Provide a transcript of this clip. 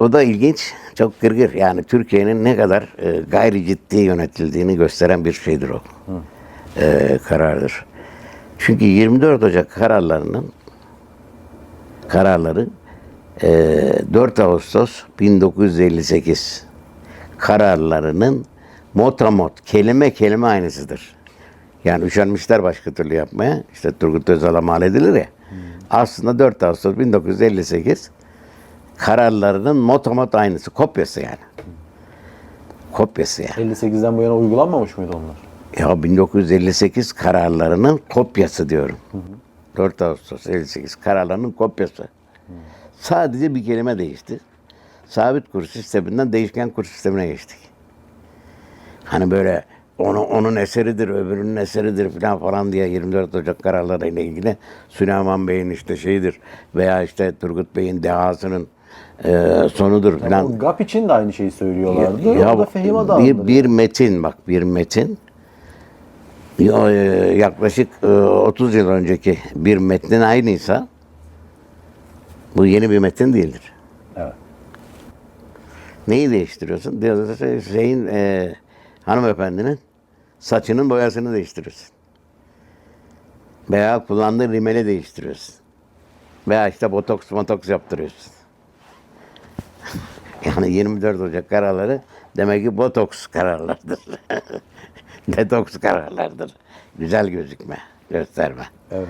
O da ilginç, çok gırgır. Yani Türkiye'nin ne kadar e, gayri ciddi yönetildiğini gösteren bir şeydir o. E, karardır. Çünkü 24 Ocak kararlarının kararları e, 4 Ağustos 1958 kararlarının motamot, kelime kelime aynısıdır. Yani üşenmişler başka türlü yapmaya. İşte Turgut Özal'a mal edilir ya. Aslında 4 Ağustos 1958 kararlarının motomot aynısı. Kopyası yani. Kopyası yani. 58'den bu yana uygulanmamış mıydı onlar? Ya 1958 kararlarının kopyası diyorum. 4 Ağustos 58 kararlarının kopyası. Sadece bir kelime değişti. Sabit kur sisteminden değişken kur sistemine geçtik. Hani böyle onu, onun eseridir, öbürünün eseridir falan falan diye 24 Ocak kararlarıyla ilgili Süleyman Bey'in işte şeyidir veya işte Turgut Bey'in dehasının e, sonudur falan. O GAP için de aynı şeyi söylüyorlardı. Ya o da Fehim Adağı'ndır. bir, bir metin bak bir metin ya, e, yaklaşık e, 30 yıl önceki bir metnin aynıysa bu yeni bir metin değildir. Evet. Neyi değiştiriyorsun? Diyorsun şeyin e, hanımefendinin saçının boyasını değiştiriyorsun. Veya kullandığı rimeli değiştiriyorsun. Veya işte botoks motoks yaptırıyorsun. Yani 24 Ocak kararları demek ki botoks kararlardır. Detoks kararlardır. Güzel gözükme, gösterme. Evet.